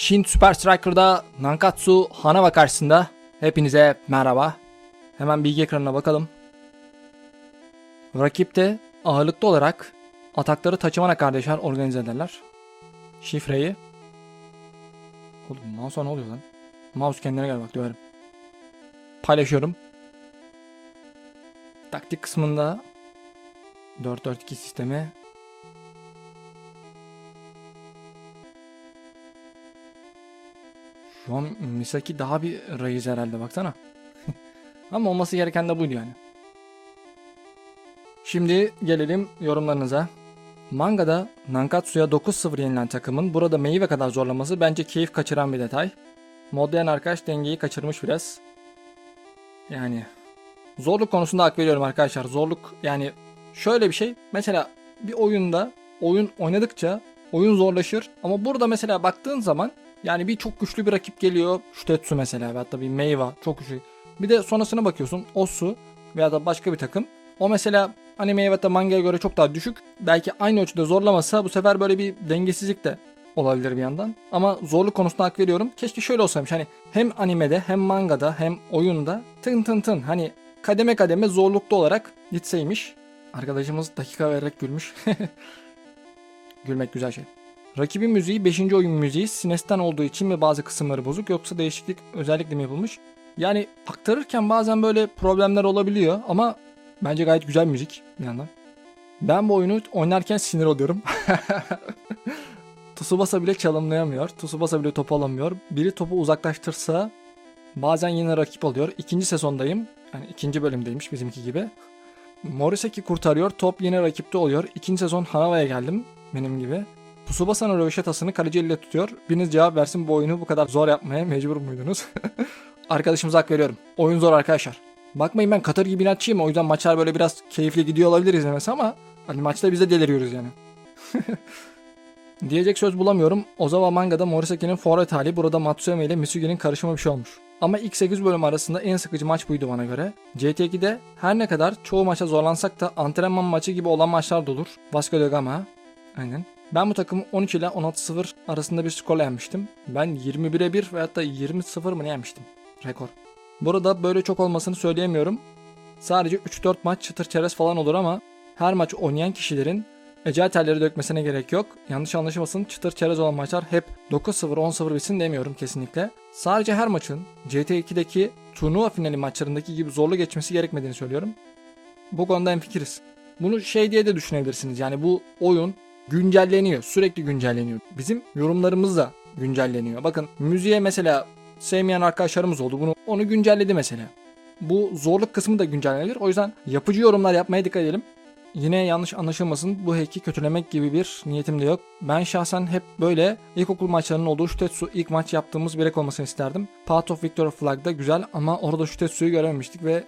Shin Super Striker'da Nankatsu Hanawa karşısında hepinize merhaba. Hemen bilgi ekranına bakalım. Rakip de ağırlıklı olarak atakları Tachibana kardeşler organize ederler. Şifreyi Oğlum mouse ne oluyor lan? Mouse kendine gel bak döverim. Paylaşıyorum. Taktik kısmında 4-4-2 sistemi Şu an Misaki daha bir reis herhalde baksana. Ama olması gereken de buydu yani. Şimdi gelelim yorumlarınıza. Mangada Nankatsu'ya 9-0 yenilen takımın burada meyve kadar zorlaması bence keyif kaçıran bir detay. Modlayan arkadaş dengeyi kaçırmış biraz. Yani zorluk konusunda hak veriyorum arkadaşlar. Zorluk yani şöyle bir şey. Mesela bir oyunda oyun oynadıkça oyun zorlaşır. Ama burada mesela baktığın zaman yani bir çok güçlü bir rakip geliyor. Şutetsu mesela veyahut da bir Meiwa çok güçlü. Bir de sonrasına bakıyorsun Osu veya da başka bir takım. O mesela anime veyahut da mangaya göre çok daha düşük. Belki aynı ölçüde zorlamasa bu sefer böyle bir dengesizlik de olabilir bir yandan. Ama zorluk konusunda hak veriyorum. Keşke şöyle olsaymış hani hem animede hem mangada hem oyunda tın tın tın hani kademe kademe zorluklu olarak gitseymiş. Arkadaşımız dakika vererek gülmüş. Gülmek güzel şey. Rakibin müziği 5. oyun müziği Sines'ten olduğu için mi bazı kısımları bozuk yoksa değişiklik özellikle mi yapılmış? Yani aktarırken bazen böyle problemler olabiliyor ama bence gayet güzel müzik bir yandan. Ben bu oyunu oynarken sinir oluyorum. Tsubasa bile çalımlayamıyor. Tsubasa bile topu alamıyor. Biri topu uzaklaştırsa bazen yine rakip oluyor. İkinci sezondayım. Yani ikinci bölümdeymiş bizimki gibi. Morisaki kurtarıyor. Top yine rakipte oluyor. İkinci sezon Hanawa'ya geldim benim gibi. Tsubasa'nın röveşatasını kaleci elle tutuyor. Biriniz cevap versin bu oyunu bu kadar zor yapmaya mecbur muydunuz? Arkadaşımıza hak veriyorum. Oyun zor arkadaşlar. Bakmayın ben Katar gibi inatçıyım o yüzden maçlar böyle biraz keyifli gidiyor olabilir izlemesi ama hani maçta biz de deliriyoruz yani. Diyecek söz bulamıyorum. Ozawa Manga'da Morisaki'nin forvet hali burada Matsuyama ile Misugi'nin karışımı bir şey olmuş. Ama ilk 8 bölüm arasında en sıkıcı maç buydu bana göre. GT2'de her ne kadar çoğu maça zorlansak da antrenman maçı gibi olan maçlar da olur. Vasco da Gama. Aynen. Ben bu takımı 13 ile 16-0 arasında bir skorla yenmiştim. Ben 21'e 1 veyahut da 20-0 mı ne yenmiştim? Rekor. Burada böyle çok olmasını söyleyemiyorum. Sadece 3-4 maç çıtır çerez falan olur ama her maç oynayan kişilerin ecel terleri dökmesine gerek yok. Yanlış anlaşılmasın çıtır çerez olan maçlar hep 9-0 10-0 bitsin demiyorum kesinlikle. Sadece her maçın GT2'deki turnuva finali maçlarındaki gibi zorlu geçmesi gerekmediğini söylüyorum. Bu konuda hemfikiriz. Bunu şey diye de düşünebilirsiniz. Yani bu oyun güncelleniyor. Sürekli güncelleniyor. Bizim yorumlarımız da güncelleniyor. Bakın müziğe mesela sevmeyen arkadaşlarımız oldu. Bunu onu güncelledi mesela. Bu zorluk kısmı da güncellenebilir. O yüzden yapıcı yorumlar yapmaya dikkat edelim. Yine yanlış anlaşılmasın bu hack'i kötülemek gibi bir niyetim de yok. Ben şahsen hep böyle ilkokul maçlarının olduğu Şutetsu ilk maç yaptığımız bir hack olmasını isterdim. Path of Victory Flag'da güzel ama orada Şutetsu'yu görememiştik ve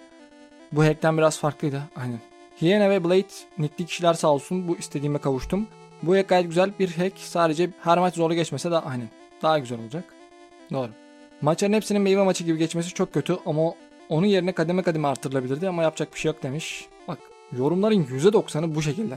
bu hack'ten biraz farklıydı. Aynen. Hyena ve Blade nickli kişiler sağ olsun bu istediğime kavuştum. Bu hack gayet güzel bir hack. Sadece her maç zorlu geçmese de aynen. Daha güzel olacak. Doğru. Maçların hepsinin meyve maçı gibi geçmesi çok kötü ama onun yerine kademe kademe artırılabilirdi ama yapacak bir şey yok demiş. Bak yorumların %90'ı bu şekilde.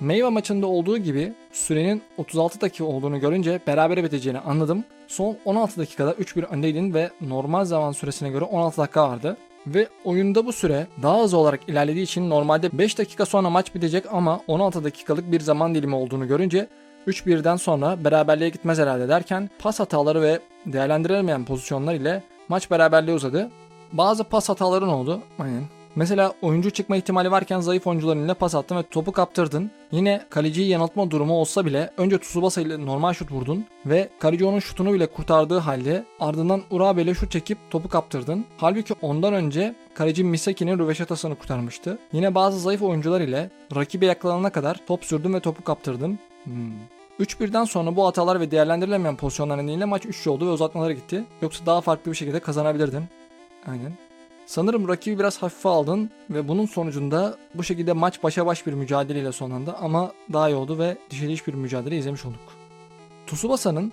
Meyve maçında olduğu gibi sürenin 36 dakika olduğunu görünce berabere biteceğini anladım. Son 16 dakikada 3-1 öndeydin ve normal zaman süresine göre 16 dakika vardı. Ve oyunda bu süre daha hızlı olarak ilerlediği için normalde 5 dakika sonra maç bitecek ama 16 dakikalık bir zaman dilimi olduğunu görünce 3-1'den sonra beraberliğe gitmez herhalde derken pas hataları ve değerlendirilemeyen pozisyonlar ile maç beraberliğe uzadı. Bazı pas hataların oldu. Aynen. Mesela oyuncu çıkma ihtimali varken zayıf oyuncuların eline pas attın ve topu kaptırdın. Yine kaleciyi yanıltma durumu olsa bile önce Tsubasa ile normal şut vurdun ve kaleci onun şutunu bile kurtardığı halde ardından Urabe ile şut çekip topu kaptırdın. Halbuki ondan önce kaleci Misaki'nin röveşatasını kurtarmıştı. Yine bazı zayıf oyuncular ile rakibe yakalanana kadar top sürdün ve topu kaptırdın. Hmm. 3-1'den sonra bu hatalar ve değerlendirilemeyen pozisyonlar nedeniyle maç 3 oldu ve uzatmalara gitti. Yoksa daha farklı bir şekilde kazanabilirdin. Aynen. Sanırım rakibi biraz hafife aldın ve bunun sonucunda bu şekilde maç başa baş bir mücadeleyle sonlandı ama daha iyi oldu ve dişe bir mücadele izlemiş olduk. Tsubasa'nın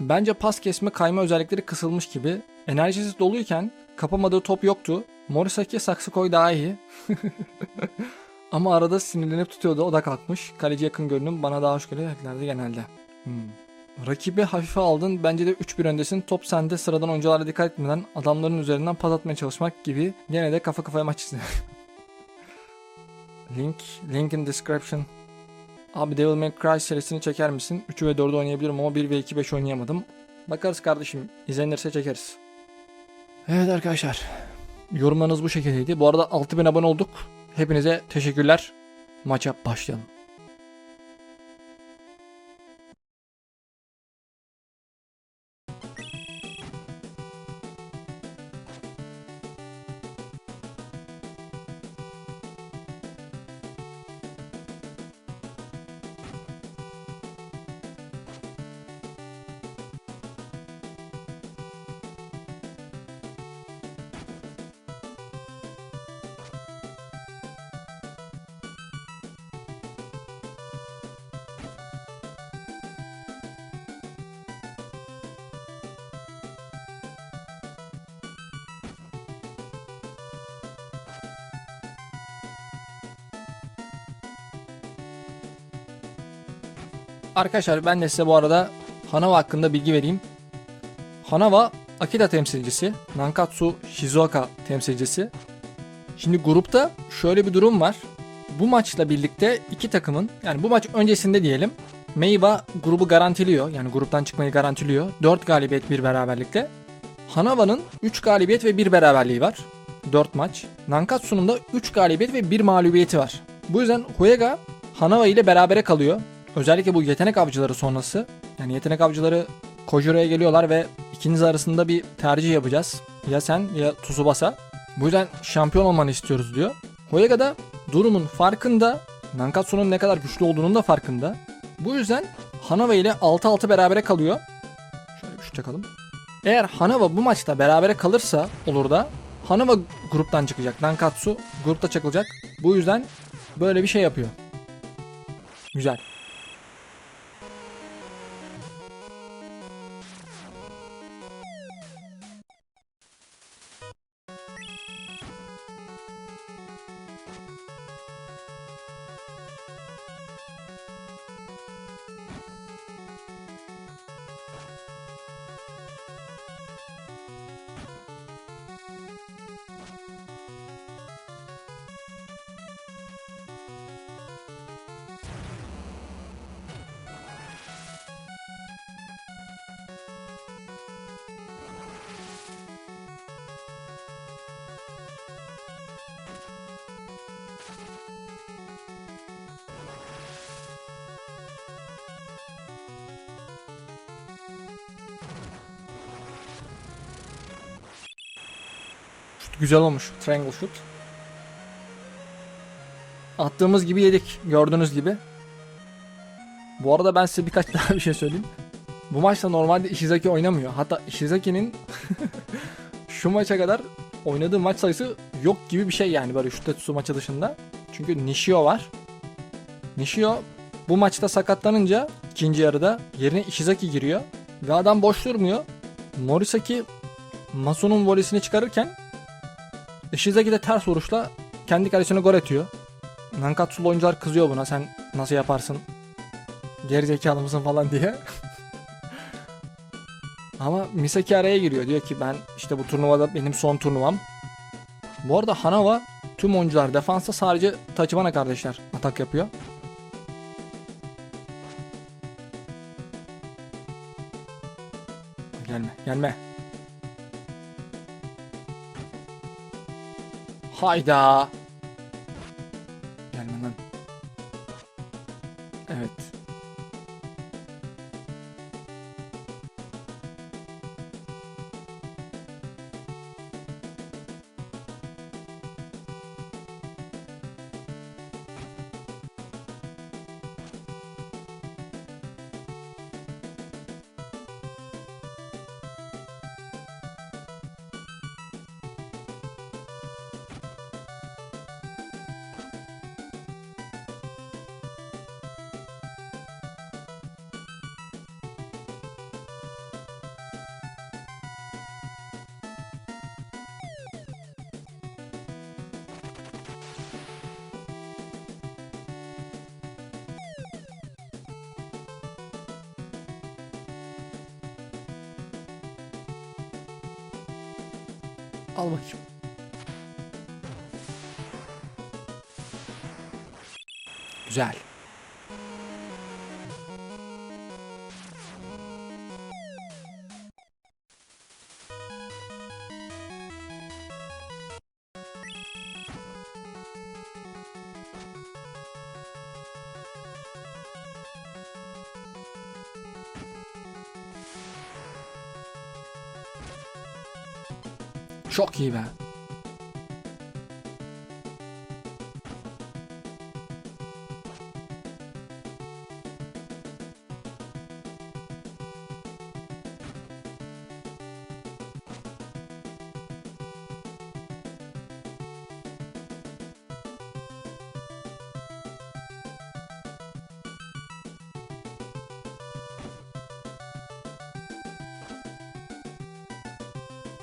bence pas kesme kayma özellikleri kısılmış gibi enerjisi doluyken kapamadığı top yoktu. Morisaki saksı koy daha iyi. Ama arada sinirlenip tutuyordu o da kalkmış. Kaleci yakın görünüm bana daha hoş geliyor genelde. Hmm. Rakibi hafife aldın. Bence de 3-1 öndesin. Top sende. Sıradan oyunculara dikkat etmeden adamların üzerinden pas atmaya çalışmak gibi. Gene de kafa kafaya maç izle. link, link in description. Abi Devil May Cry serisini çeker misin? 3 ve 4'ü oynayabilirim ama 1 ve 2 5 oynayamadım. Bakarız kardeşim. İzlenirse çekeriz. Evet arkadaşlar. Yorumlarınız bu şekildeydi. Bu arada 6000 abone olduk. Hepinize teşekkürler. Maça başlayalım. Arkadaşlar ben de size bu arada Hanawa hakkında bilgi vereyim. Hanawa Akita temsilcisi, Nankatsu Shizuoka temsilcisi. Şimdi grupta şöyle bir durum var. Bu maçla birlikte iki takımın yani bu maç öncesinde diyelim Meiba grubu garantiliyor. Yani gruptan çıkmayı garantiliyor. 4 galibiyet bir beraberlikle. Hanawa'nın 3 galibiyet ve 1 beraberliği var. 4 maç. Nankatsu'nun da 3 galibiyet ve 1 mağlubiyeti var. Bu yüzden Huega Hanawa ile berabere kalıyor. Özellikle bu yetenek avcıları sonrası. Yani yetenek avcıları Kojuro'ya geliyorlar ve ikiniz arasında bir tercih yapacağız. Ya sen ya Tsubasa. Bu yüzden şampiyon olmanı istiyoruz diyor. Hoyega da durumun farkında. Nankatsu'nun ne kadar güçlü olduğunun da farkında. Bu yüzden Hanawa ile 6-6 berabere kalıyor. Şöyle bir şut çakalım. Eğer Hanawa bu maçta berabere kalırsa olur da Hanawa gruptan çıkacak. Nankatsu grupta çakılacak. Bu yüzden böyle bir şey yapıyor. Güzel. Güzel olmuş. Triangle shoot. Attığımız gibi yedik. Gördüğünüz gibi. Bu arada ben size birkaç daha bir şey söyleyeyim. Bu maçta normalde Ishizaki oynamıyor. Hatta Ishizaki'nin şu maça kadar oynadığı maç sayısı yok gibi bir şey yani böyle Şutetsu maçı dışında. Çünkü Nishio var. Nishio bu maçta sakatlanınca ikinci yarıda yerine Ishizaki giriyor. Ve adam boş durmuyor. Morisaki Masu'nun volesini çıkarırken Ishizaki de ters vuruşla kendi kalesine gol atıyor. Nankatsu'lu oyuncular kızıyor buna sen nasıl yaparsın gerizekalı mısın falan diye. Ama Misaki araya giriyor. Diyor ki ben işte bu turnuvada benim son turnuvam. Bu arada Hanawa tüm oyuncular defansta sadece Tachibana kardeşler atak yapıyor. Gelme, gelme. Hayda. Al bakayım. Güzel. choque, velho.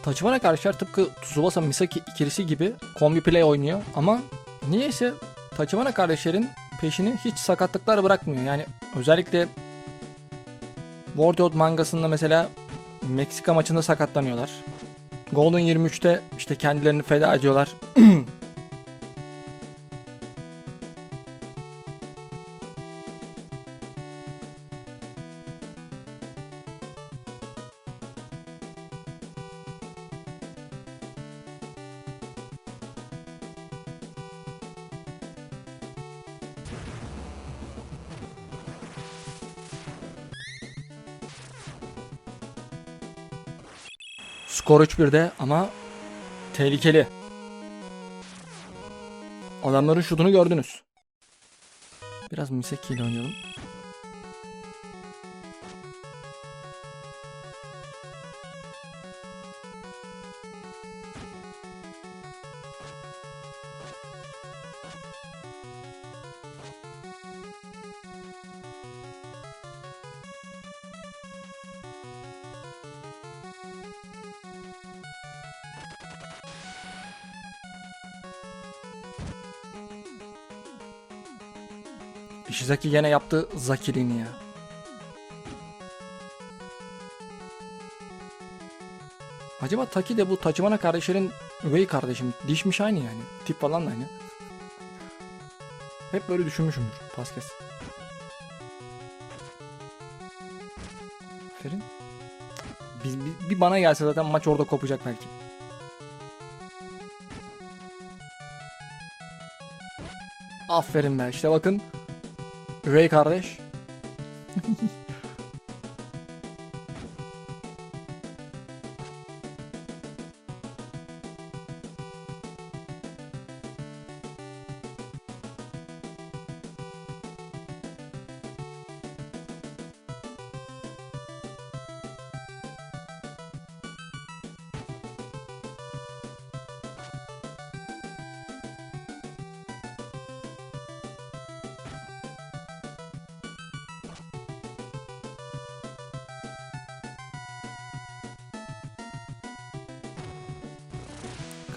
Tachibana arkadaşlar tıpkı Tsubasa Misaki ikilisi gibi kombi play oynuyor ama niyeyse Tachibana kardeşlerin peşini hiç sakatlıklar bırakmıyor. Yani özellikle Warlord mangasında mesela Meksika maçında sakatlanıyorlar. Golden 23'te işte kendilerini feda ediyorlar. Skor 3-1'de ama tehlikeli. Adamların şutunu gördünüz. Biraz Miseki ile oynayalım. Ishizaki gene yaptı zakiliğini ya. Acaba Taki de bu Tachibana kardeşlerin üvey kardeşim. Dişmiş aynı yani. Tip falan da aynı. Hep böyle düşünmüşümdür. Pas kes. Aferin. Bir, bir, bir bana gelse zaten maç orada kopacak belki. Aferin be işte bakın. Üvey kardeş.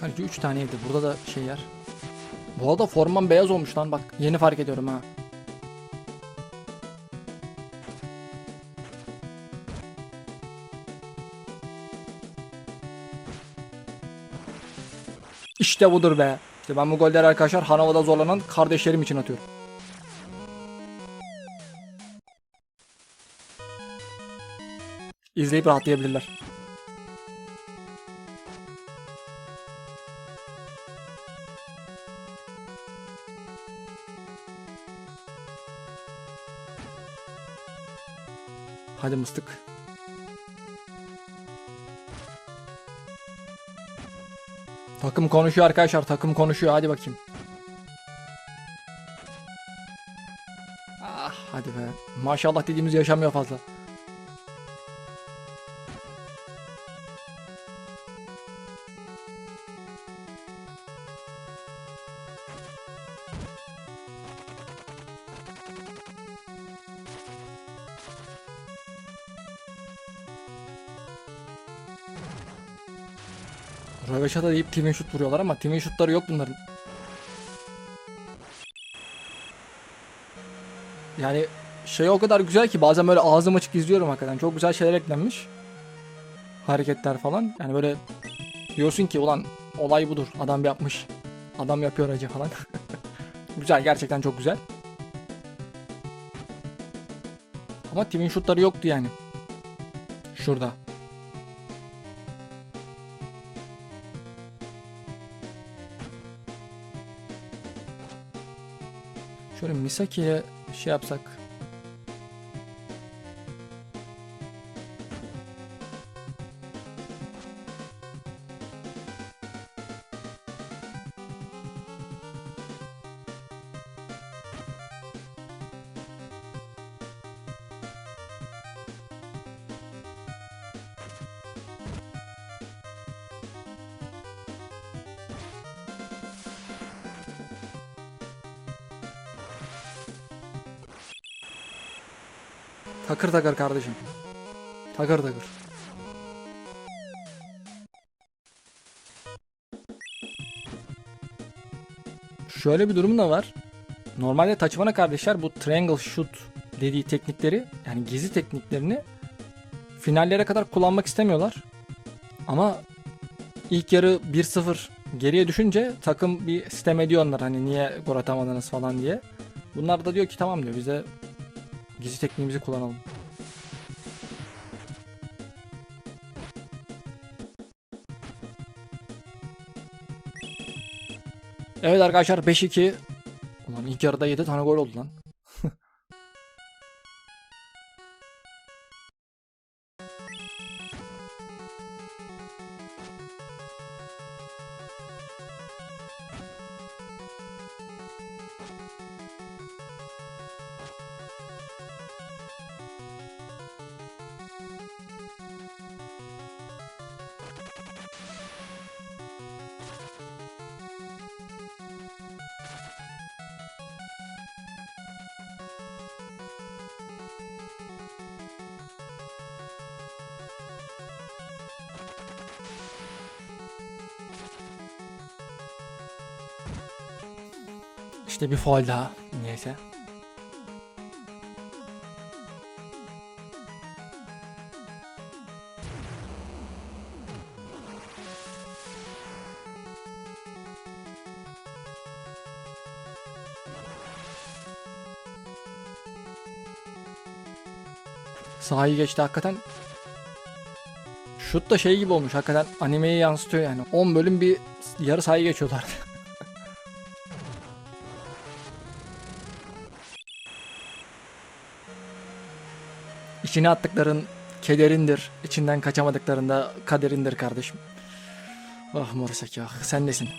Kaleci 3 tane yedi. Burada da şey yer. Bu arada forman beyaz olmuş lan bak. Yeni fark ediyorum ha. İşte budur be. İşte ben bu golleri arkadaşlar Hanova'da zorlanan kardeşlerim için atıyorum. İzleyip rahatlayabilirler. Hadi mıstık. Takım konuşuyor arkadaşlar. Takım konuşuyor. Hadi bakayım. Ah hadi be. Maşallah dediğimiz yaşamıyor fazla. Röveşata deyip twin shoot vuruyorlar ama twin shootları yok bunların. Yani şey o kadar güzel ki bazen böyle ağzım açık izliyorum hakikaten. Çok güzel şeyler eklenmiş. Hareketler falan. Yani böyle Diyorsun ki ulan olay budur. Adam yapmış. Adam yapıyor acı falan. güzel gerçekten çok güzel. Ama twin shootları yoktu yani. Şurada. Şöyle Misaki ile şey yapsak. Takır takır kardeşim. Takır takır. Şöyle bir durum da var. Normalde Taçvana kardeşler bu triangle shoot dediği teknikleri yani gizli tekniklerini finallere kadar kullanmak istemiyorlar. Ama ilk yarı 1-0 geriye düşünce takım bir sistem ediyor onlar hani niye gol atamadınız falan diye. Bunlar da diyor ki tamam diyor bize Gizli tekniğimizi kullanalım. Evet arkadaşlar 5-2. Ulan ilk yarıda 7 tane gol oldu lan. İşte bir faul daha. Neyse. Sahayı geçti hakikaten. Şut da şey gibi olmuş hakikaten animeyi yansıtıyor yani. 10 bölüm bir yarı sahayı geçiyorlardı. İçine attıkların kederindir. İçinden kaçamadıklarında kaderindir kardeşim. Ah Morisaki ah sen nesin?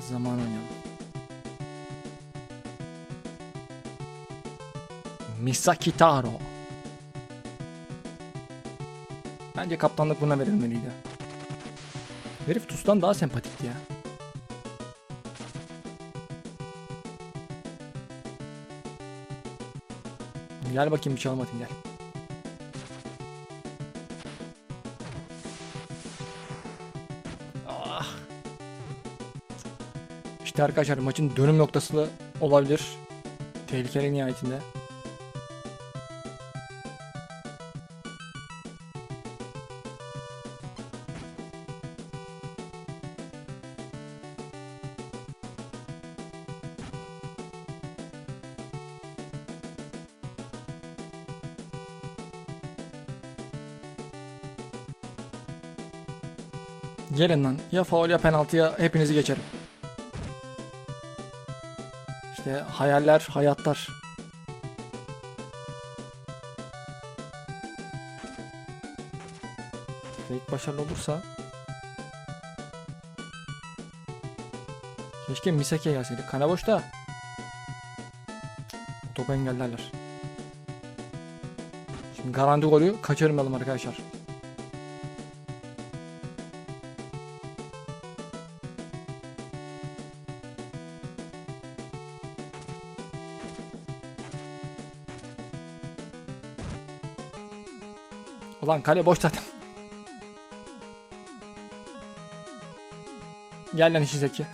Biraz zaman oynayalım. Misaki Taro. Bence kaptanlık buna verilmeliydi. Herif Tuz'dan daha sempatikti ya. Gel bakayım bir çalım atayım gel. İşte arkadaşlar maçın dönüm noktası da olabilir. Tehlikeli nihayetinde. Gelin lan. Ya faul ya penaltı ya hepinizi geçerim. İşte hayaller, hayatlar. Fake başarılı olursa Keşke Misaki'ye gelseydik. Kale boşta. Topu engellerler. Şimdi garanti golü kaçırmayalım arkadaşlar. Ulan kale boş zaten. Gel lan Ishizaki.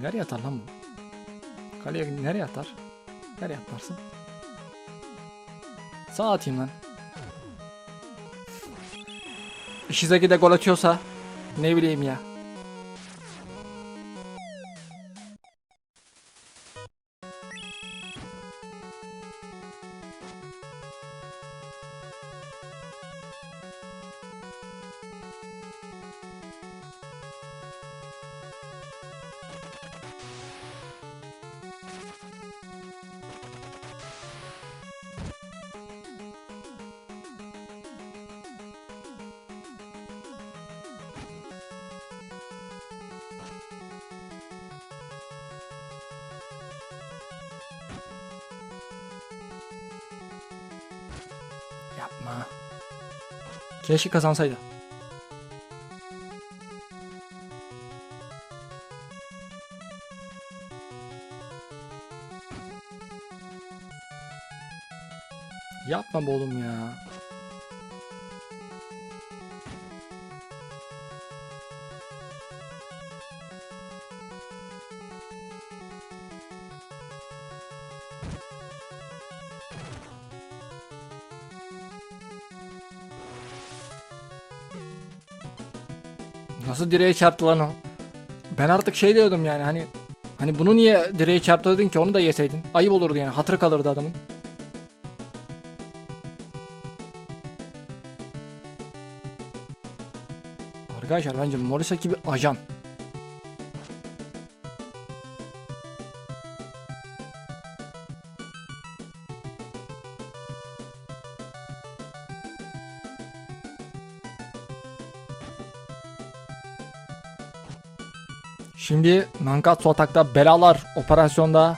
nereye atar lan bu? Kaleye nereye atar? Nereye atarsın? Sağ atayım lan. Ishizaki de gol atıyorsa ne bileyim ya. Yapma. Keşke kazansaydı. Yapma oğlum ya. Nasıl direğe çarptı lan o? Ben artık şey diyordum yani hani hani bunu niye direğe çarptı dedin ki onu da yeseydin. Ayıp olurdu yani hatırı kalırdı adamın. Arkadaşlar bence Morisaki bir ajan. Şimdi Nankatsu atakta belalar operasyonda.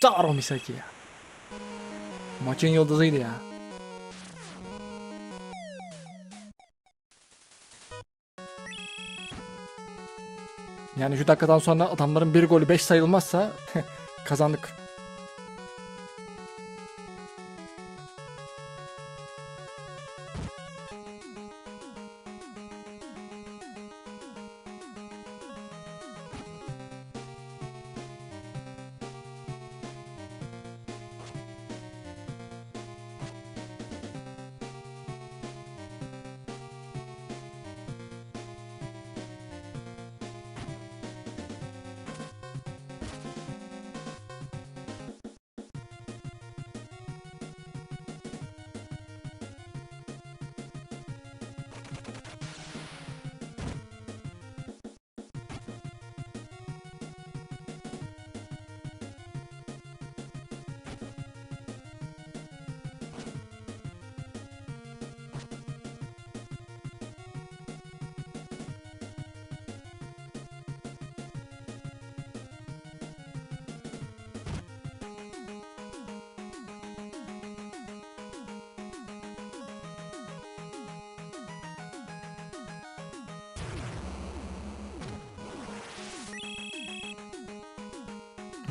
Taro Misaki ya. Maçın yıldızıydı ya. Yani şu dakikadan sonra adamların bir golü 5 sayılmazsa kazandık.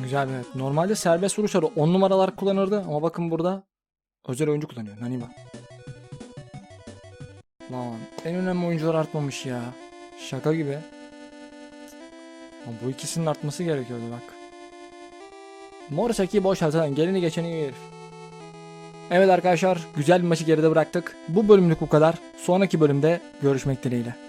Güzel evet. Normalde serbest vuruşları 10 numaralar kullanırdı ama bakın burada özel oyuncu kullanıyor. Naniba. Lan en önemli oyuncular artmamış ya. Şaka gibi. Ama bu ikisinin artması gerekiyordu bak. Morisaki boş zaten gelini geçeni iyi herif. Evet arkadaşlar güzel bir maçı geride bıraktık. Bu bölümlük bu kadar. Sonraki bölümde görüşmek dileğiyle.